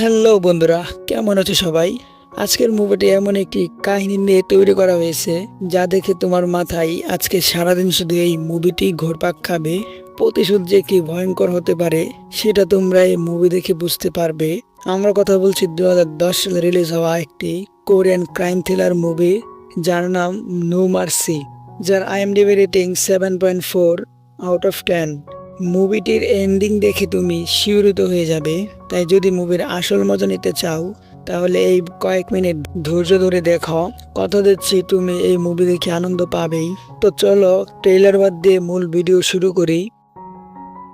Hello বন্ধুরা, কেমন আছো সবাই? আজকের মুভিটি এমন একটি কাহিনী নিয়ে তৈরি করা হয়েছে, যা দেখে তোমার মাথায় আজকে সারাদিন শুধু এই মুভিটি ঘোরপাক খাবে। প্রতিশোধ যে কি ভয়ঙ্কর হতে পারে, সেটা তোমরা এই মুভি দেখে বুঝতে পারবে। আমরা কথা বলছি দু হাজার দশ সালে রিলিজ হওয়া একটি কোরিয়ান ক্রাইম থ্রিলার মুভি যার নাম নো মার্সি যার IMDb rating seven point four out of ten মুভিটির ending দেখে তুমি শিউরিত হয়ে যাবে। তাই যদি মুভির আসল মজা নিতে চাও, তাহলে এই কয়েক মিনিট ধৈর্য ধরে দেখো। কথা দিচ্ছি, তুমি এই মুভি দেখে আনন্দ পাবেই। তো চলো ট্রেলার বাদ দিয়ে মূল ভিডিও শুরু করি।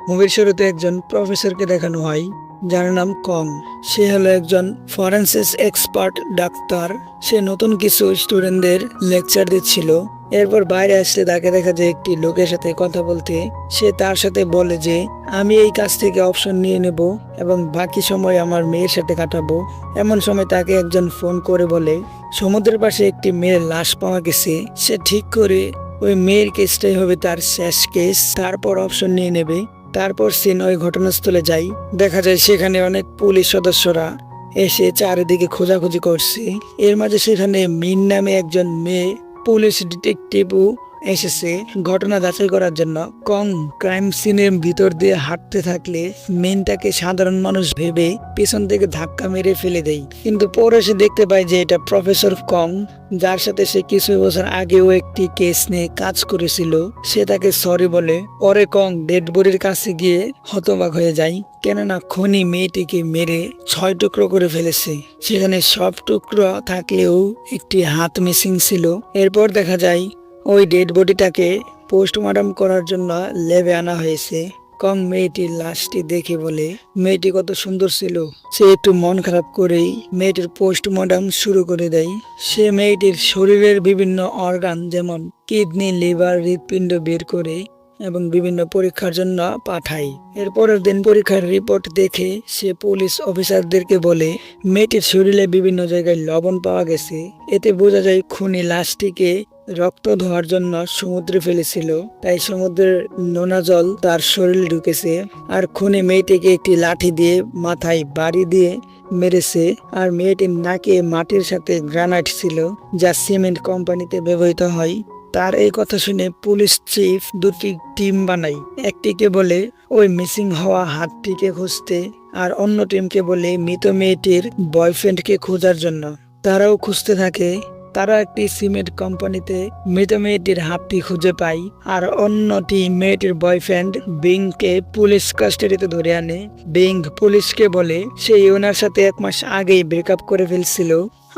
মুভির শুরুতে একজন প্রফেসরকে দেখানো হয়, যার নাম কং। সে হলো একজন ফরেন্সিস এক্সপার্ট ডাক্তার। সে নতুন কিছু স্টুডেন্টদের লেকচার দিচ্ছিল। এরপর বাইরে আসলে তাকে দেখা যায় একটি লোকের সাথে কথা বলতে। সে তার সাথে বলে যে, আমি এই কাজ থেকে অপশন নিয়ে নেব এবং বাকি সময় আমার মেয়ের সাথে কাটাবো। এমন সময় তাকে একজন ফোন করে বলে, সমুদ্রের পাশে একটি মেয়ের লাশ পাওয়া গেছে। সে ঠিক করে ওই মেয়ের কেসটাই হবে তার শেষ কেস। তারপর অপশন নিয়ে নেবে। তারপর সিন ওই ঘটনাস্থলে যাই। দেখা যায় সেখানে অনেক পুলিশ সদস্যরা এসে চারিদিকে খোঁজাখুঁজি করছে। এর মাঝে সেখানে মিন নামে একজন মেয়ে পুলিশ ডিটেকটিভও এসেছে। ঘটনা যাচাই করার জন্য কং ক্রাইম সিনের ভিতর দিয়ে হাঁটতে থাকলে মেনটাকে সাধারণ মানুষ ভেবে পেছন থেকে ধাক্কা মেরে ফেলে দেয়। কিন্তু পরে সে দেখতে পায় যে এটা প্রফেসর কং, যার সাথে সে কিছু বছর আগেও একটি কেস নিয়ে কাজ করেছিল। সে তাকে সরি বলে পরে কং, ডেড বডির কাছে গিয়ে হতবাক হয়ে যায় কেননা খনি মেয়েটিকে মেরে ছয় টুকরো করে ফেলেছে। সেখানে সব টুকরো থাকলেও একটি হাত মিসিং ছিল। এরপর দেখা যায় ওই ডেড বডিটাকে পোস্টমর্টম করার জন্য লেবে আনা হয়েছে। কম মেয়েটির লাশটি দেখে বলে, মেয়েটি কত সুন্দর ছিল। সে একটু মন খারাপ করেই মেয়েটির পোস্টমর্টম শুরু করে দেয়। সে মেয়েটির শরীরের বিভিন্ন অর্গান যেমন কিডনি লিভার হৃৎপিণ্ড বের করে এবং বিভিন্ন পরীক্ষার জন্য পাঠায়। এরপরের দিন পরীক্ষার রিপোর্ট দেখে সে পুলিশ অফিসারদেরকে বলে, মেয়েটির শরীরে বিভিন্ন জায়গায় লবণ পাওয়া গেছে। এতে বোঝা যায় খুনি লাশটিকে রক্ত ধোয়ার জন্য সমুদ্রে ফেলেছিল, তাই সমুদ্রের নোনা জল তার শরীরে ঢুকেছে আর খুনে মেয়েটিকে একটি লাঠি দিয়ে মাথায় বাড়ি দিয়ে মেরেছে আর মেয়েটির নাকে মাটির সাথে গ্রানাইট ছিল যা সিমেন্ট কোম্পানিতে ব্যবহৃত হয়। তার এই কথা শুনে পুলিশ চিফ দুটি টিম বানাই একটিকে বলে, ওই মিসিং হওয়া হাতটিকে খুঁজতে, আর অন্য টিমকে বলে, মৃত মেয়েটির বয়ফ্রেন্ডকে খোঁজার জন্য। তারাও খুঁজতে থাকে। তারা একটি সিমেন্ট কোম্পানিতে মৃত মেয়েটির হাতটি খুঁজে পায় আর অন্যটি মেয়েটির বয়ফ্রেন্ড বিংকে পুলিশ কাস্টাডিতে ধরে আনে। বিং পুলিশকে বলে, সে ওনার সাথে এক মাস আগেই ব্রেকআপ করে ফেলছিল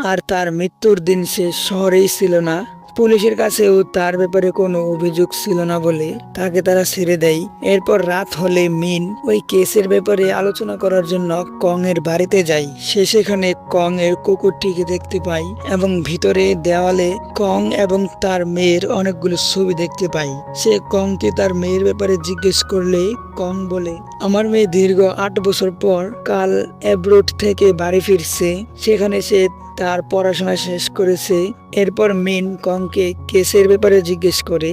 আর তার মৃত্যুর দিন সে শহরেই ছিল না। পুলিশের কাছেও তার ব্যাপারে কোনো অভিযোগ ছিল না বলে তাকে তারা ছেড়ে দেয়। এরপর রাত হলে মিন ওই কেসের ব্যাপারে আলোচনা করার জন্য কং এর বাড়িতে যায়। সে সেখানে কং এর কুকুরটিকে দেখতে পায় এবং ভিতরে দেওয়ালে কং এবং তার মেয়ের অনেকগুলো ছবি দেখতে পায়। সে কংকে তার মেয়ের ব্যাপারে জিজ্ঞেস করলে কং বলে, আমার মেয়ে দীর্ঘ আট বছর পর কাল অ্যাব্রোড থেকে বাড়ি ফিরছে। সেখানে সে তার পড়াশোনা শেষ করেছে। এরপর মেন কংকে কেসের ব্যাপারে জিজ্ঞেস করে,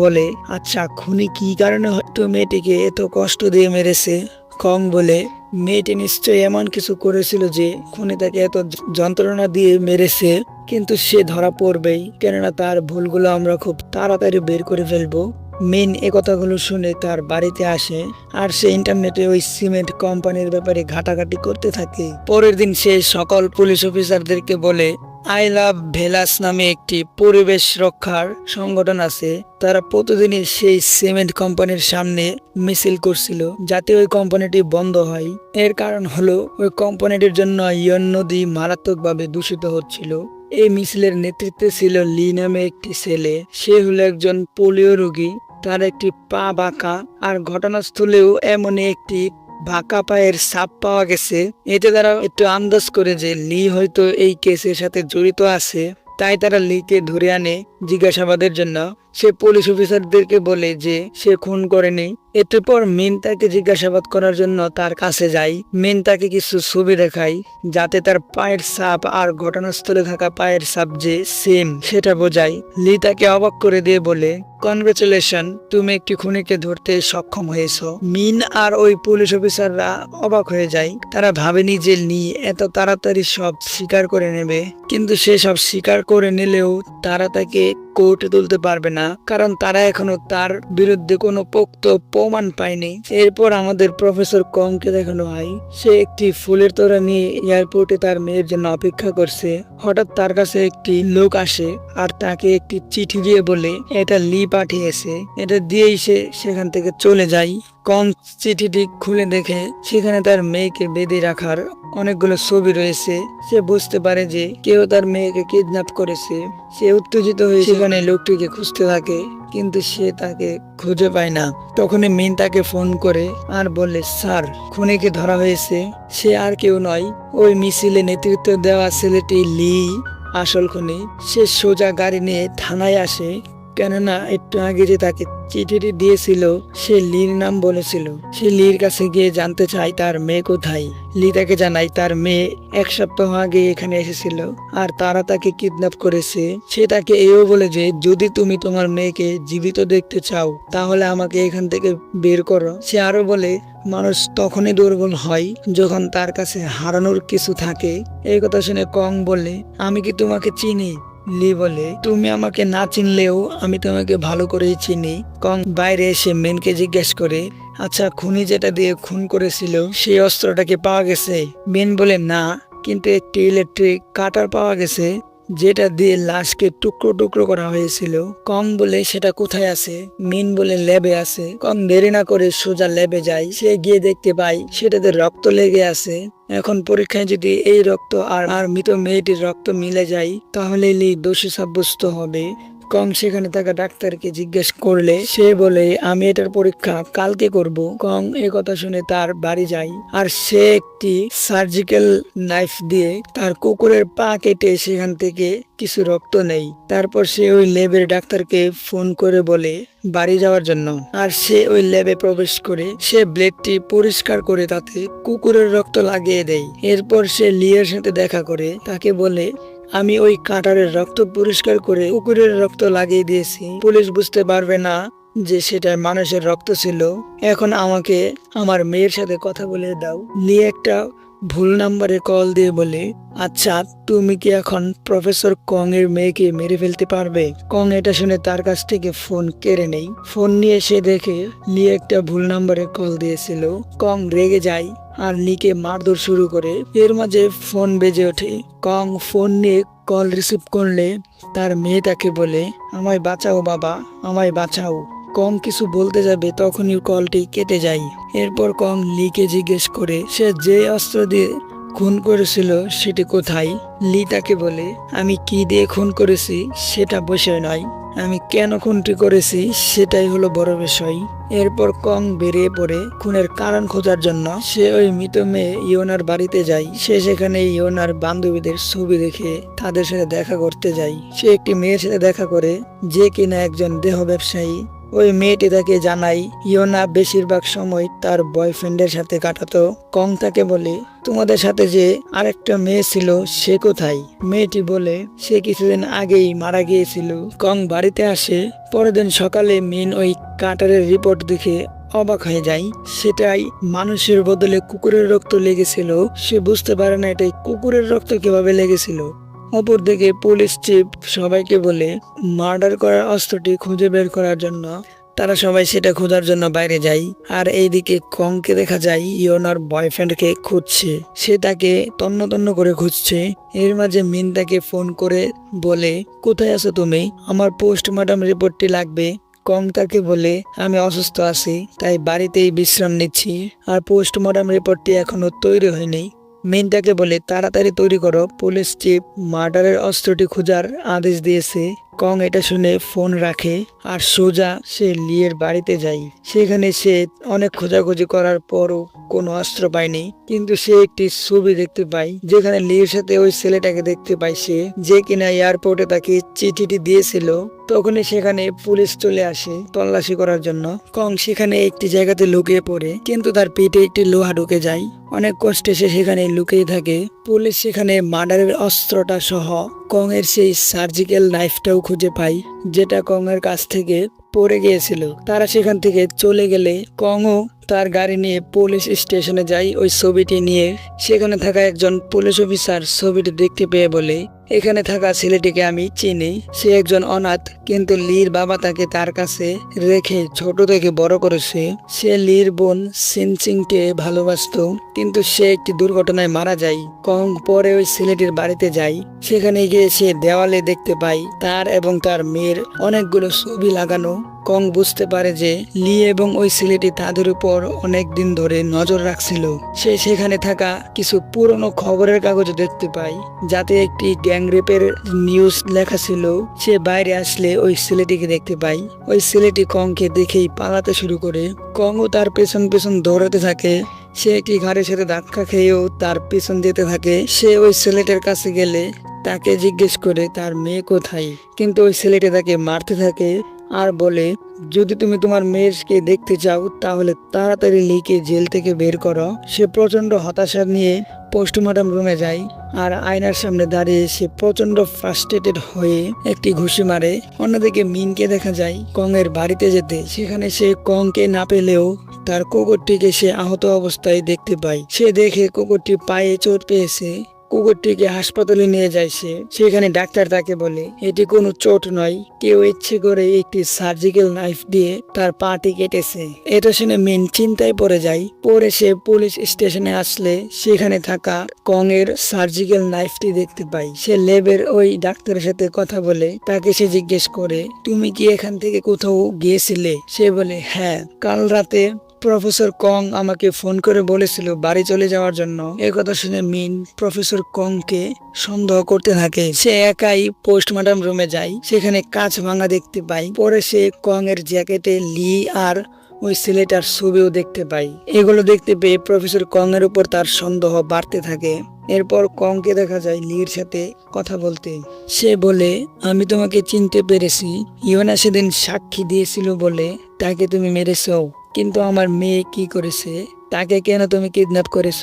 বলে আচ্ছা খুনি কি কারণে হয়তো মেয়েটিকে এত কষ্ট দিয়ে মেরেছে? কং বলে, মেয়েটি নিশ্চয়ই এমন কিছু করেছিল যে খুনি তাকে এত যন্ত্রণা দিয়ে মেরেছে, কিন্তু সে ধরা পড়বেই। কেননা তার ভুলগুলো আমরা খুব তাড়াতাড়ি বের করে ফেলব। মেন এ কথাগুলো শুনে তার বাড়িতে আসে আর সে ইন্টারনেটে ওই সিমেন্ট কোম্পানির ব্যাপারে ঘাটাঘাটি করতে থাকে। পরের দিন সে সকল পুলিশ অফিসারদেরকে বলে, আই লাভ ভেলাস নামে একটি পরিবেশ রক্ষার সংগঠন আছে। তারা প্রতিদিনই সেই সিমেন্ট কোম্পানির সামনে মিছিল করছিল যাতে ওই কোম্পানিটি বন্ধ হয়। এর কারণ হলো, ওই কোম্পানিটির জন্য ইয়ন নদী মারাত্মকভাবে দূষিত হচ্ছিল। এই মিছিলের নেতৃত্বে ছিল লি নামে একটি ছেলে। সে হলো একজন পোলিও রোগী। তার একটি পা বাঁকা আর ঘটনাস্থলেও এমনই একটি বাঁকা পায়ের সাপ পাওয়া গেছে। এতে তারা একটু আন্দাজ করে যে লি হয়তো এই কেসের সাথে জড়িত আছে। তাই তারা লিকে ধরে আনে জিজ্ঞাসাবাদের জন্য। সে পুলিশ অফিসারদেরকে বলে যে সে খুন করেনি। এরপর পর মিন তাকে জিজ্ঞাসাবাদ করার জন্য তার কাছে যাই মিন তাকে কিছু ছবি দেখাই যাতে তার পায়ের ছাপ আর ঘটনাস্থলে থাকা পায়ের ছাপ যে সেম, সেটা বোঝায়। লি তাকে অবাক করে দিয়ে বলে, কনগ্রেচুলেশন, তুমি একটি খুনিকে ধরতে সক্ষম হয়েছো। মিন আর ওই পুলিশ অফিসাররা অবাক হয়ে যায়। তারা ভাবেনি যে লি এত তাড়াতাড়ি সব স্বীকার করে নেবে, কিন্তু সে সব স্বীকার করে নিলেও তারা তাকে কোর্টে তুলতে পারবে না, কারণ তারা এখনও তার বিরুদ্ধে কোনো পোক্ত প্রমাণ পায়নি। এরপর আমাদের প্রফেসর কংকে দেখানো হয়। সে একটি ফুলের তোড়া নিয়ে এয়ারপোর্টে তার মেয়ের জন্য অপেক্ষা করছে। হঠাৎ তার কাছে একটি লোক আসে আর তাকে একটি চিঠি দিয়ে বলে এটা লি পাঠিয়েছে। এটা দিয়েই সে সেখান থেকে চলে যায়। কং চিঠিটি খুলে দেখে সেখানে তার মেয়েকে বেঁধে রাখার অনেকগুলো ছবি রয়েছে। সে বুঝতে পারে যে কেউ তার মেয়েকে কিডন্যাপ করেছে। সে উত্তেজিত হয়ে সেখানে লোকটিকে খুঁজতে থাকে। কিন্তু সে তাকে খুঁজে পায় না। তখনই মিন তাকে ফোন করে আর বলে, স্যার, খুনিকে ধরা হয়েছে। সে আর কেউ নয়। ওই মিছিলে নেতৃত্ব দেওয়া ছেলেটি লি, আসল খুনি। সে সোজা গাড়ি নিয়ে থানায় আসে। কেননা একটু আগে যে তাকে চিঠিটি দিয়েছিল, সে লির নাম বলেছিল। সে লির কাছে গিয়ে জানতে চায় তার মেয়ে কোথায়। লি তাকে জানায় তার মেয়ে এক সপ্তাহ আগে এখানে এসেছিল, আর তারা তাকে কিডন্যাপ করেছে। সে তাকে এও বলে যে, যদি তুমি তোমার মেয়েকে জীবিত দেখতে চাও, তাহলে আমাকে এখান থেকে বের করো। সে আরও বলে, মানুষ তখনই দুর্বল হয় যখন তার কাছে হারানোর কিছু থাকে। এই কথা শুনে কং বলে, আমি কি তোমাকে চিনি? লি বলে, তুমি আমাকে না চিনলেও আমি তোমাকে ভালো করেই চিনি। কং বাইরে এসে মেনকে জিজ্ঞেস করে আচ্ছা খুনি যেটা দিয়ে খুন করেছিল, সেই অস্ত্রটাকে পাওয়া গেছে? মেন বলে, না, কিন্তু একটি ইলেকট্রিক কাটার পাওয়া গেছে, যেটা দিয়ে লাশকে টুকরো টুকরো করা হয়েছিল। কং বলে, সেটা কোথায় আছে? মিন বলে, ল্যাবে আছে। কং দেরি না করে সোজা ল্যাবে যায় সে গিয়ে দেখতে পায় সেটাতে রক্ত লেগে আছে। এখন পরীক্ষায় যদি এই রক্ত আর আর মৃত মেয়েটির রক্ত মিলে যায় তাহলে দোষী সাব্যস্ত হবে। কং সেখানে থাকা ডাক্তারকে জিজ্ঞেস করলে, সে বলে, আমি এটার পরীক্ষা কালকে করব। কং এ কথা শুনে তার বাড়ি যায়। আর সে একটি সার্জিক্যাল নাইফ দিয়ে তার কুকুরের পা কেটে সেখান থেকে কিছু রক্ত নেই তারপর সে ওই ল্যাবের ডাক্তারকে ফোন করে বলে, বাড়ি যাওয়ার জন্য। আর সে ওই ল্যাবে প্রবেশ করে, সে ব্লেডটি পরিষ্কার করে তাতে কুকুরের রক্ত লাগিয়ে দেয়। এরপর সে লিয়ের সাথে দেখা করে, তাকে বলে আমি ওই কাঁটারের রক্ত পরিষ্কার করে কুকুরের রক্ত লাগিয়ে দিয়েছি। পুলিশ বুঝতে পারবে না যে সেটা মানুষের রক্ত ছিল। এখন আমাকে আমার মেয়ের সাথে কথা বলে দাও। নিয়ে একটা ভুল নাম্বারে কল দিয়ে বলে আচ্ছা তুমি কি এখন প্রফেসর কং এর মেয়েকে মেরে ফেলতে পারবে? কং এটা শুনে তার কাছ থেকে ফোন কেড়ে নেই। ফোন নিয়ে সে দেখে নিয়ে একটা ভুল নাম্বারে কল দিয়েছিল। কং রেগে যায়। আর নিকে মারধর শুরু করে। এর মাঝে ফোন বেজে ওঠে। কং ফোন নিয়ে কল রিসিভ করলে তার মেয়ে তাকে বলে, আমায় বাঁচাও বাবা, আমায় বাঁচাও। কং কিছু বলতে যাবে তখনই কলটি কেটে যায়। এরপর কং লিকে জিজ্ঞেস করে, সে যে অস্ত্র দিয়ে খুন করেছিল সেটি কোথায়? লি তাকে বলে, আমি কি দিয়ে খুন করেছি সেটা বিষয় নয়। আমি কেন খুনটি করেছি সেটাই হলো বড় বিষয়। এরপর কং বেরিয়ে পড়ে খুনের কারণ খোঁজার জন্য। সে ওই মৃত মেয়ে ইয়োনার বাড়িতে যায়। সে সেখানে ইয়োনার বান্ধবীদের ছবি দেখে তাদের সাথে দেখা করতে যায়। সে একটি মেয়ের সাথে দেখা করে যে কিনা একজন দেহ ব্যবসায়ী ওই মেয়েটি তাকে জানাই ইয়োনা বেশিরভাগ সময় তার বয়ফ্রেন্ডের সাথে কাটাতো। কং তাকে বলে, তোমাদের সাথে যে আরেকটা মেয়ে ছিল, সে কোথায়? মেয়েটি বলে, সে কিছুদিন আগেই মারা গিয়েছিল। কং বাড়িতে আসে। পরের দিন সকালে মিন ওই কাটারের রিপোর্ট দেখে অবাক হয়ে যায়। সেটাই মানুষের বদলে কুকুরের রক্ত লেগেছিল। সে বুঝতে পারে না এটাই কুকুরের রক্ত কীভাবে লেগেছিল। অপরদিকে পুলিশ চিফ সবাইকে বলে মার্ডার করার অস্ত্রটি খুঁজে বের করার জন্য। তারা সবাই সেটা খোঁজার জন্য বাইরে যায়। আর এইদিকে কংকে দেখা যায় ইয়োনার বয়ফ্রেন্ডকে খুঁজছে। সে তাকে তন্ন তন্ন করে খুঁজছে। এর মাঝে মিন তাকে ফোন করে বলে, কোথায় আছো তুমি? আমার পোস্টমর্টম রিপোর্টটি লাগবে। কং তাকে বলে, আমি অসুস্থ আছি, তাই বাড়িতেই বিশ্রাম নিচ্ছি। আর পোস্টমর্টম রিপোর্টটি এখনও তৈরি হয়নি। মিনটাকে বলে, তাড়াতাড়ি তৈরি করো। পুলিশ চিফ মার্ডারের অস্ত্রটি খোঁজার আদেশ দিয়েছে। কং এটা শুনে ফোন রাখে আর সোজা সে লিয়ের বাড়িতে যায়। সেখানে সে অনেক খোঁজাখুঁজি করার পরও কোনো অস্ত্র পায়নি। কিন্তু সে একটি ছবি দেখতে পায়, যেখানে লিয়ের সাথে ওই ছেলেটাকে দেখতে পায় সে, যে কিনা এয়ারপোর্টে তাকে চিঠিটি দিয়েছিল। তখনই সেখানে পুলিশ চলে আসে তল্লাশি করার জন্য। কং সেখানে একটি জায়গাতে লুকিয়ে পড়ে, কিন্তু তার পেটে একটি লোহা ঢুকে যায়। অনেক কষ্টে সে সেখানে লুকিয়ে থাকে। পুলিশ সেখানে মার্ডারের অস্ত্রটা সহ কং এর সেই সার্জিক্যাল নাইফটাও খুঁজে পায়, যেটা কং এর কাছ থেকে পড়ে গিয়েছিল। তারা সেখান থেকে চলে গেলে কংও তার গাড়ি নিয়ে পুলিশ স্টেশনে যায় ওই ছবিটি নিয়ে। সেখানে থাকা একজন পুলিশ অফিসার ছবিটি দেখতে পেয়ে বলে, এখানে থাকা ছেলেটিকে আমি চিনি। সে একজন অনাথ, কিন্তু লির বাবা তাকে তার কাছে রেখে ছোট থেকে বড় করেছে। সে লির বোন সিনচিংকে ভালোবাসতো, কিন্তু সে একটি দুর্ঘটনায় মারা যায়। কং পরে ওই ছেলেটির বাড়িতে যায় সেখানে গিয়ে সে দেওয়ালে দেখতে পাই, তার এবং তার মেয়ের অনেকগুলো ছবি লাগানো কং বুঝতে পারে যে লি এবং ওই ছেলেটি তাদের উপর অনেক দিন ধরে নজর রাখছিল। সে সেখানে থাকা কিছু পুরনো খবরের কাগজ দেখতে পায়, যাতে একটি গ্যাং রেপের নিউজ লেখা ছিল। সে বাইরে আসলে ওই ছেলেটিকে দেখতে পায়। ওই ছেলেটি কংকে দেখেই পালাতে শুরু করে। কংও তার পেছন পেছন দৌড়াতে থাকে। সে একটি ঘাড়ের সাথে ধাক্কা খেয়েও তার পেছন যেতে থাকে। সে ওই ছেলেটার কাছে গেলে তাকে জিজ্ঞেস করে, তার মেয়ে কোথায়? কিন্তু ওই ছেলেটি তাকে মারতে থাকে। আর বলে, যদি তুমি তোমার মেয়েকে দেখতে চাও, তাহলে তাড়াতাড়ি লিকে জেল থেকে বের করো। সে প্রচণ্ড হতাশা নিয়ে পোস্টমর্টম রুমে যায় আর আয়নার সামনে দাঁড়িয়ে সে প্রচণ্ড ফ্রাস্ট্রেটেড হয়ে একটি ঘুষি মারে। অন্যদিকে মিনকে দেখা যায়, কংয়ের বাড়িতে যেতে। সেখানে সে কংকে না পেলেও তার কুকুরটিকে সে আহত অবস্থায় দেখতে পায়। সে দেখে কুকুরটি পায়ে চোট পেয়েছে। কুকুরটিকে হাসপাতালে নিয়ে যায় সে। সেখানে ডাক্তার তাকে বলে, এটি কোনো চোট নয়। কেউ ইচ্ছে করে একটি সার্জিক্যাল নাইফ দিয়ে তার পাটি কেটেছে। এটা শুনে মেন চিন্তায় পড়ে যায়। পরে সে পুলিশ স্টেশনে আসলে সেখানে থাকা কং এর সার্জিক্যাল নাইফটি দেখতে পায়। সে ল্যাবের ওই ডাক্তারের সাথে কথা বলে, তাকে সে জিজ্ঞেস করে, তুমি কি এখান থেকে কোথাও গিয়েছিলে? সে বলে হ্যাঁ কাল রাতে প্রফেসর কং আমাকে ফোন করে বলেছিল বাড়ি চলে যাওয়ার জন্য। এই কথা শুনে মিন প্রফেসর কংকে সন্দেহ করতে থাকে। সে একাই পোস্টমর্টম রুমে যায়, সেখানে কাঁচ ভাঙা দেখতে পায়। পরে সে কং এর জ্যাকেটে লি আর ওই ছেলেটার ছবিও দেখতে পাই এগুলো দেখতে পেয়ে প্রফেসর কং এর উপর তার সন্দেহ বাড়তে থাকে। এরপর কংকে দেখা যায় লির সাথে কথা বলতে। সে বলে, আমি তোমাকে চিনতে পেরেছি। ইওনা সেদিন সাক্ষী দিয়েছিল বলে তাকে তুমি মেরেছো। কিন্তু আমার মেয়ে কি করেছে? তাকে কেন তুমি কিডন্যাপ করেছ?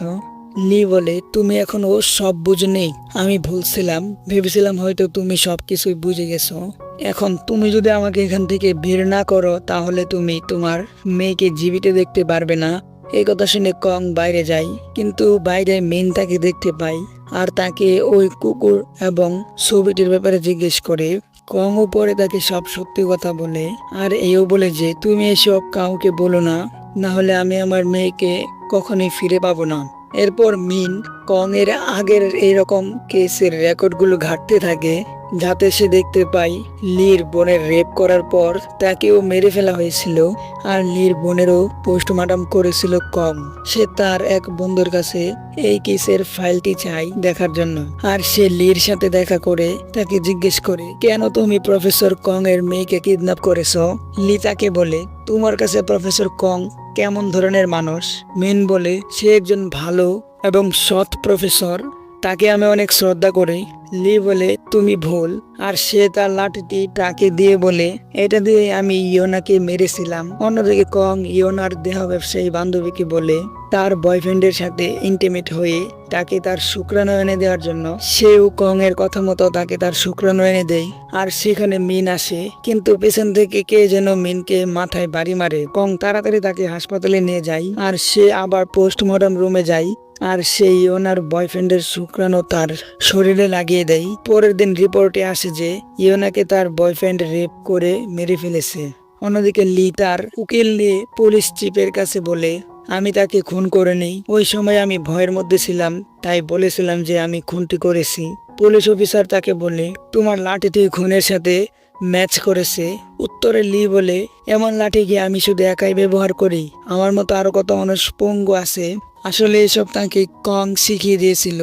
লি বলে, তুমি এখন ও সব নেই আমি ভুলছিলাম। ভেবেছিলাম হয়তো তুমি সব কিছুই বুঝে গেছো। এখন তুমি যদি আমাকে এখান থেকে বের না করো, তাহলে তুমি তোমার মেয়েকে জীবিত দেখতে পারবে না। এই কথা শুনে কং বাইরে যায়, কিন্তু বাইরে মেন তাকে দেখতে পাই আর তাকে ওই কুকুর এবং ছবিটির ব্যাপারে জিজ্ঞেস করে কং পরে তাকে সব সত্যি কথা বলে, আর এও বলে যে, তুমি এসব কাউকে বলো না না হলে আমি আমার মেয়েকে কখনোই ফিরে পাবো না। এরপর মিন কং এর আগের এইরকম কেসের রেকর্ডগুলো ঘাটতে থাকে। যাতে সে দেখতে পাই লির বোনের রেপ করার পর তাকেও মেরে ফেলা হয়েছিল আর লির বোনেরও পোস্টমর্টম করেছিল কম। সে তার এক বন্ধুর কাছে এই কেসের ফাইলটি চাই দেখার জন্য। আর সে লির সাথে দেখা করে তাকে জিজ্ঞেস করে, কেন তুমি প্রফেসর কং এর মেয়েকে কিডন্যাপ করেছ? লি তাকে বলে, তোমার কাছে প্রফেসর কং কেমন ধরনের মানুষ? মেন বলে, সে একজন ভালো এবং সৎ প্রফেসর তাকে আমি অনেক শ্রদ্ধা করি। লি বলে, তুমি ভুল। আর সে তার লাঠিটি তাকে দিয়ে বলে, এটা দিয়ে আমি ইয়োনাকে মেরেছিলাম। অন্যদিকে কং ইয়োনার দেহ ব্যবসায়ী বান্ধবীকে বলে, তার বয়ফ্রেন্ডের সাথে ইন্টিমেট হয়ে তাকে তার শুক্রাণু এনে দেওয়ার জন্য। সেও কং এর কথা মতো তাকে তার শুক্রাণু এনে দেয়। আর সেখানে মিন আসে। কিন্তু পেছন থেকে কে যেন মিনকে মাথায় বাড়ি মারে। কং তাড়াতাড়ি তাকে হাসপাতালে নিয়ে যায়। আর সে আবার পোস্টমর্টম রুমে যায়। আর সেই ওনার বয়ফ্রেন্ডের শুক্রাণু তার শরীরে লাগিয়ে দেয়। পরের দিন রিপোর্টে আসে যে ইয়োনাকে তার বয়ফ্রেন্ড রেপ করে মেরে ফেলেছে। অন্যদিকে লি তার উকিল নিয়ে পুলিশ চিফের কাছে বলে, আমি তাকে খুন করে নেই। ওই সময় আমি ভয়ের মধ্যে ছিলাম, তাই বলেছিলাম যে আমি খুনটি করেছি। পুলিশ অফিসার তাকে বলে, তোমার লাঠিটি খুনের সাথে ম্যাচ করেছে। উত্তরে লি বলে, এমন লাঠি গিয়ে আমি শুধু একাই ব্যবহার করি? আমার মতো আরও কত মানুষ পঙ্গু আছে আসলে এসব তাকে কং শিখিয়ে দিয়েছিল।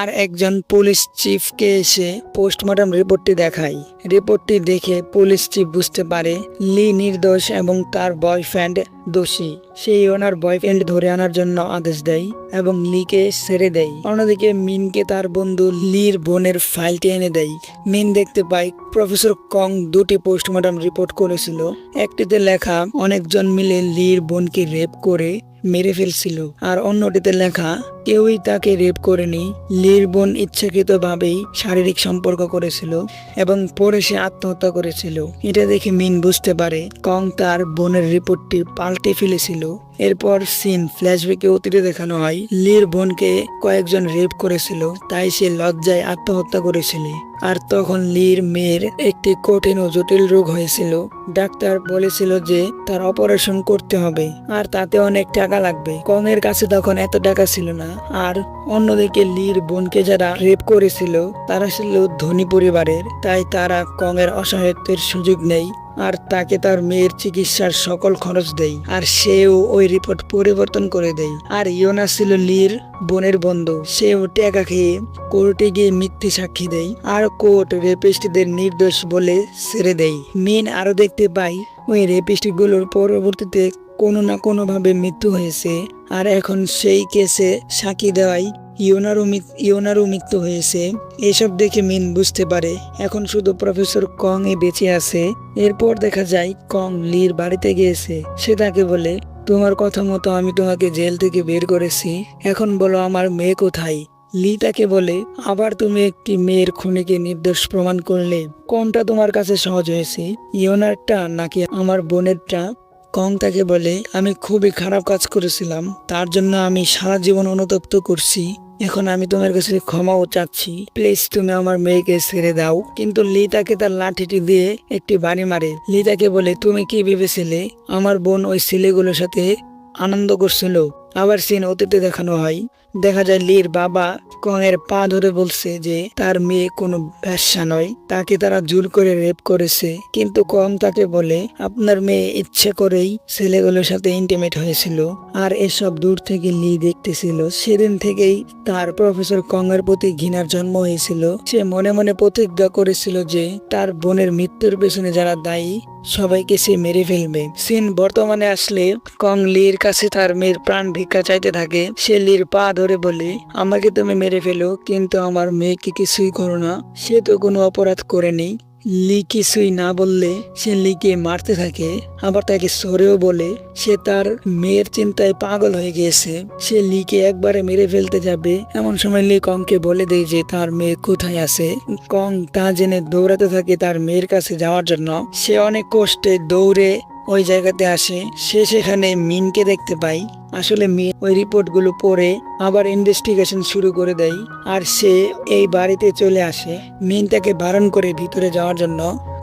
আর একজন পুলিশ চিফকে এসে পোস্টমর্টম রিপোর্টটি দেখায়। রিপোর্টটি দেখে পুলিশ চিফ বুঝতে পারে, লি নির্দোষ এবং তার বয়ফ্রেন্ড দোষী। সেই ওনার বয়ফ্রেন্ড ধরে আনার জন্য আদেশ দেয় এবং লিকে ছেড়ে দেয়। অন্যদিকে মিনকে তার বন্ধু লির বোনের ফাইলটি এনে দেয়। মিন দেখতে পায় প্রফেসর কং দুটি পোস্টমর্টম রিপোর্ট করেছিল। একটিতে লেখা, অনেকজন মিলে লির বোনকে রেপ করে মেরে ফেলছিল। আর অন্যটিতে লেখা, কেউই তাকে রেপ করেনি। লির বোন ইচ্ছাকৃতভাবেই শারীরিক সম্পর্ক করেছিল এবং পরে সে আত্মহত্যা করেছিল। এটা দেখে মিন বুঝতে পারে কং তার বোনের রিপোর্টটি পাল্টে ফেলেছিল। এরপর সিন ফ্ল্যাশব্যাকে অতীতে দেখানো হয়, লির বোনকে কয়েকজন রেপ করেছিল, তাই সে লজ্জায় আত্মহত্যা করেছিল। আর তখন লির মেয়ের একটি কঠিন ও জটিল রোগ হয়েছিল। ডাক্তার বলেছিল যে তার অপারেশন করতে হবে, আর তাতে অনেক টাকা লাগবে। কংয়ের কাছে তখন এত টাকা ছিল না, আর অন্যদিকে লির বোনকে যারা রেপ করেছিল, তারা ছিল ধনী পরিবারের, তাই তারা কংয়ের অসহায়ত্বের সুযোগ নেই। আর তাকে তার মেয়ের চিকিৎসার সকল খরচ দেয় আর সেও ওই রিপোর্ট পরিবর্তন করে দেয় আর ইয়োনা ছিল লির বোনের বন্ধু, সেও টাকা খেয়ে কোর্টে গিয়ে মিথ্যে সাক্ষী দেয় আর কোর্ট রেপিস্টদের নির্দোষ বলে ছেড়ে দেয় মিন আরও দেখতে পাই, ওই রেপিস্টগুলোর পরবর্তীতে কোনো না কোনোভাবে মৃত্যু হয়েছে। আর এখন সেই কেসে সাক্ষী দেওয়াই ইয়োনারও মৃত- ইয়োনারও মৃত্যু হয়েছে। এসব দেখে মিন বুঝতে পারে, এখন শুধু প্রফেসর কং এ বেঁচে আছে। এরপর দেখা যায়, কং লির বাড়িতে গিয়েছে। সে তাকে বলে, তোমার কথা মতো আমি তোমাকে জেল থেকে বের করেছি। এখন বলো আমার মেয়ে কোথায়? লি তাকে বলে, আবার তুমি একটি মেয়ের খুনিকে নির্দোষ প্রমাণ করলে। কোনটা তোমার কাছে সহজ হয়েছে? ইয়োনারটা নাকি আমার বোনেরটা? কং তাকে বলে, আমি খুবই খারাপ কাজ করেছিলাম। তার জন্য আমি সারা জীবন অনুতপ্ত করছি। এখন আমি তোমার কাছে ক্ষমাও চাচ্ছি। প্লিজ তুমি আমার মেয়েকে ছেড়ে দাও। কিন্তু লি তাকে তার লাঠিটি দিয়ে একটি বাড়ি মারে। লি তাকে বলে, তুমি কি ভেবেছিলে? আমার বোন ওই ছেলেগুলোর সাথে আনন্দ করছিল। আবার সিন অতীতে দেখানো হয়। দেখা যায় লির বাবা কং এর পা ধরে বলছে যে তার মেয়ে কোনো ব্যবসা নয়, তাকে তারা জোর করে রেপ করেছে। কিন্তু কং তাকে বলে, আপনার মেয়ে ইচ্ছে করেই ছেলেগুলোর সাথে ইন্টিমেট হয়েছিল আর এসব দূর থেকে লি দেখতেছিল। সেদিন থেকেই তার প্রফেসর কং এর প্রতি ঘৃণার জন্ম হয়েছিল। সে মনে মনে প্রতিজ্ঞা করেছিল যে তার বোনের মৃত্যুর পেছনে যারা দায়ী, সবাইকে সে মেরে ফেলবে। সিন বর্তমানে আসলে কং লির কাছে তার মেয়ের প্রাণ ভিক্ষা চাইতে থাকে। সে লির পা ধরে বলে, আমাকে তুমি মেরে ফেলো, কিন্তু আমার মেয়েকে কিছুই করো না। সে তো কোনো অপরাধ করেনি লি কিছুই না বললে সে লিকে মারতে থাকে। আবার তাকে সরেও বলে, সে তার মেয়ের চিন্তায় পাগল হয়ে গিয়েছে। সে লিকে একবারে মেরে ফেলতে যাবে। এমন সময় লি কংকে বলে দেয় যে, তার মেয়ে কোথায় আছে? কং তা জেনে দৌড়াতে থাকে তার মেয়ের কাছে যাওয়ার জন্য। সে অনেক কষ্টে দৌড়ে ওই জায়গাতে আসে। সে সেখানে মিনকে দেখতে পাই আসলে মিন ওই রিপোর্টগুলো পড়ে আবার ইনভেস্টিগেশন শুরু করে দেয়। আর সে এই বাড়িতে চলে আসে। মিন তাকে বারণ করে ভিতরে যাওয়ার জন্য।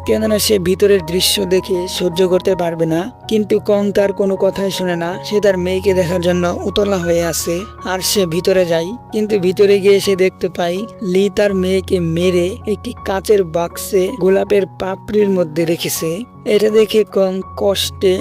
কেননা সে ভিতরের দৃশ্য দেখে সহ্য করতে পারবে না। কিন্তু কং তার কোনো কথাই শুনে না, সে তার মেয়েকে দেখার জন্য উতলা হয়ে আছে আর সে ভিতরে যায়। কিন্তু ভিতরে গিয়ে সে দেখতে পাই লি তার মেয়েকে মেরে একটি কাচের বাক্সে গোলাপের পাপড়ির মধ্যে রেখেছে। এটা দেখে কং কষ্টে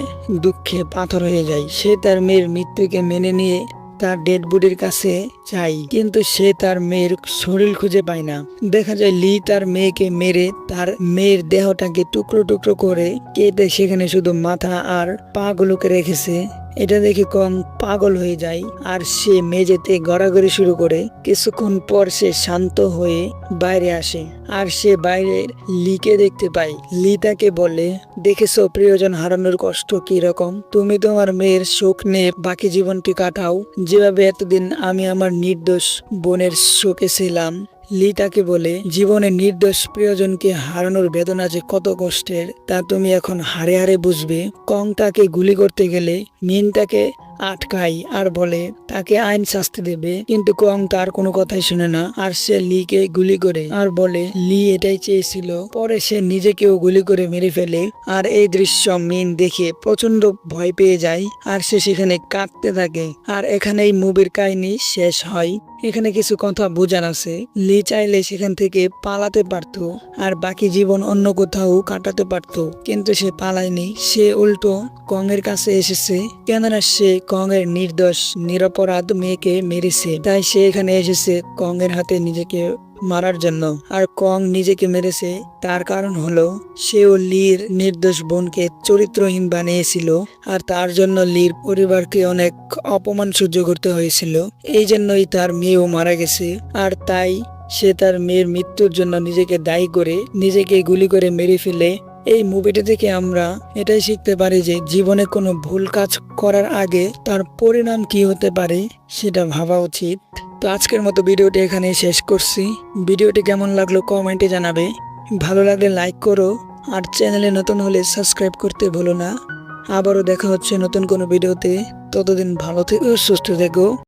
দুঃখে পাথর হয়ে যায়। সে তার মেয়ের মৃত্যুকে মেনে নিয়ে তার ডেড বডির কাছে চাই কিন্তু সে তার মেয়ের শরীর খুঁজে পায় না। দেখা যায় লি তার মেয়েকে মেরে তার মেয়ের দেহটাকে টুকরো টুকরো করে কেটে সেখানে শুধু মাথা আর পা গুলোকে রেখেছে। এটা দেখে কম পাগল হয়ে যায়। আর সে মেঝেতে গড়াগড়ি শুরু করে। কিছুক্ষণ পর সে শান্ত হয়ে বাইরে আসে। আর সে বাইরে লিকে দেখতে পায়। লি তাকে বলে, দেখেছ প্রিয়জন হারানোর কষ্ট কি রকম? তুমি তোমার মেয়ের শোক নিয়ে বাকি জীবনটি কাটাও। যেভাবে এতদিন আমি আমার নির্দোষ বোনের শোকে ছিলাম লি তাকে বলে, জীবনে নির্দোষ প্রিয়জনকে হারানোর বেদনা যে কত কষ্টের, তা তুমি এখন হারে হারে বুঝবে। কং তাকে গুলি করতে গেলে মিন তাকে আটকাই আর বলে, তাকে আইন শাস্তি দেবে। কিন্তু কং তার কোনো কথাই শুনে না আর সে লিকে গুলি করে আর বলে, লি এটাই চেয়েছিল, পরে সে নিজেকেও গুলি করে মেরে ফেলে। আর এই দৃশ্য মিন দেখে প্রচণ্ড ভয় পেয়ে যায় আর সে সেখানে কাঁদতে থাকে। আর এখানেই মুভির কাহিনী শেষ হয়। এখানে কিছু কথা বোঝার আছে। লি চাইলে সেখান থেকে পালাতে পারত আর বাকি জীবন অন্য কোথাও কাটাতে পারত। কিন্তু সে পালায়নি। সে উল্টো কং এর কাছে এসেছে। কেননা সে কং এর নির্দোষ, নিরপরাধ মেয়েকে মেরেছে। তাই সে এখানে এসেছে কং এর হাতে নিজেকে মারার জন্য। আর কং নিজেকে মেরেছে। তার কারণ হলো, সেও লির নির্দোষ বোনকে চরিত্রহীন বানিয়েছিল। আর তার জন্য লির পরিবারকে অনেক অপমান সহ্য করতে হয়েছিল। এই জন্যই তার মেয়েও মারা গেছে। আর তাই সে তার মেয়ের মৃত্যুর জন্য নিজেকে দায়ী করে, নিজেকে গুলি করে মেরে ফেলে। এই মুভিটি থেকে আমরা এটাই শিখতে পারি যে, জীবনে কোনো ভুল কাজ করার আগে তার পরিণাম কি হতে পারে, সেটা ভাবা উচিত। তো আজকের মতো ভিডিওটি এখানে শেষ করছি। ভিডিওটি কেমন লাগল কমেন্টে জানাবে। ভালো লাগলে লাইক করো আর চ্যানেলে নতুন হলে সাবস্ক্রাইব করতে ভুলো না। আবারও দেখা হচ্ছে নতুন কোনো ভিডিওতে। ততদিন ভালো থেকো, সুস্থ থেকো।